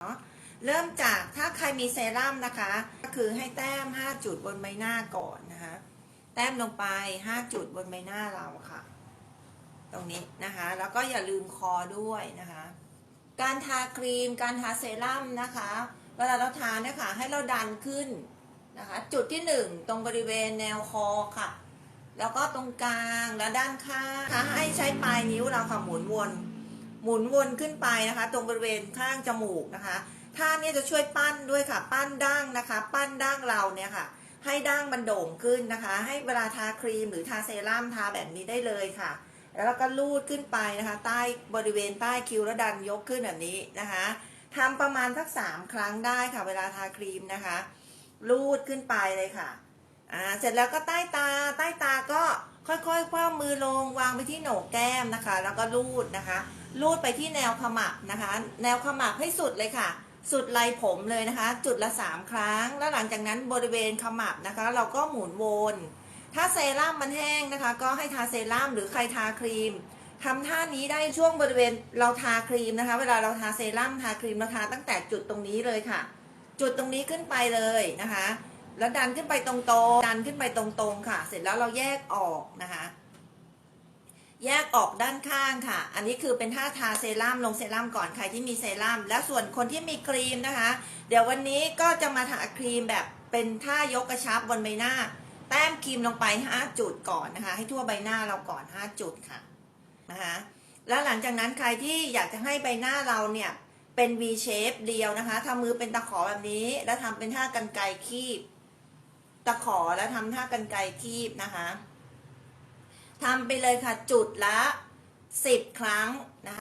เนาะเริ่มจากถ้าใครมีเซรั่มนะคะ ก็คือให้แต้ม 5 จุดบนใบหน้าก่อนนะคะ แต้มลงไป 5 จุดบนใบหน้าเราค่ะ ตรงนี้นะคะ แล้วก็อย่าลืมคอด้วยนะคะ การทาครีม การทาเซรั่มนะคะ เวลาเราทาเนี่ยค่ะ ให้เราดันขึ้นนะคะ จุดที่ 1 ตรงบริเวณแนวคอค่ะ แล้วก็ตรงกลางและด้านข้างนะคะให้ใช้ปลายนิ้วเราค่ะหมุนวน หมุนวนขึ้นไปนะคะ ตรงบริเวณข้างจมูกนะคะท่านี้จะช่วยปั้นด้วยค่ะ ปั้นดั้งนะคะ ปั้นดั้งเราเนี่ยค่ะ ให้ดั้งมันโด่งขึ้นนะคะ ให้เวลาทาครีมหรือทาเซรั่มทาแบบนี้ได้เลยค่ะ แล้วก็ลูดขึ้นไปนะคะ ใต้บริเวณใต้คิ้วแล้วดันยกขึ้นแบบนี้นะคะทำประมาณสักสามครั้งได้ค่ะ เวลาทาครีมนะคะ ลูดขึ้นไปเลยค่ะอ่าเสร็จแล้วก็ใต้ตาใต้ตา ค่อยๆคว้ามือลงวางไปที่โหนกแก้มนะคะ แล้วก็ลูดนะคะลูดไปที่แนวขมับนะคะ แนวขมับให้สุดเลยค่ะ สุดไหลผมเลยนะคะ จุดละสามครั้ง แล้วหลังจากนั้นบริเวณขมับนะคะ เราก็หมุนวนถ้าเซรั่มมันแห้งนะคะ ก็ให้ทาเซรั่มหรือใครทาครีมทำท่านี้ได้ช่วงบริเวณเราทาครีมนะคะ เวลาเราทาเซรั่มทาครีมเราทาตั้งแต่จุดตรงนี้เลยค่ะ จุดตรงนี้ขึ้นไปเลยนะคะ แล้วดันขึ้นไปตรงๆ ดันขึ้นไปตรงๆค่ะ เสร็จแล้วเราแยกออกนะคะ แยกออกด้านข้างค่ะ อันนี้คือเป็นท่าทาเซรั่มลงเซรั่มก่อนใครที่มีเซรั่ม แล้วส่วนคนที่มีครีมนะคะ เดี๋ยววันนี้ก็จะมาทาครีมแบบเป็นท่ายกกระชับบนใบหน้า แต้มครีมลงไป 5 จุดก่อนนะคะ ให้ทั่วใบหน้าเราก่อน 5 จุดค่ะนะคะแล้วหลังจากนั้นใครที่อยากจะให้ใบหน้าเราเนี่ยเป็น V shape เดียวนะคะทำมือเป็นตะขอแบบนี้ แล้วทำเป็นท่ากันไกรคีบ ตะขอแล้วทำท่ากันไกลคีบนะคะทำไปเลยค่ะจุดละสิบครั้งนะคะ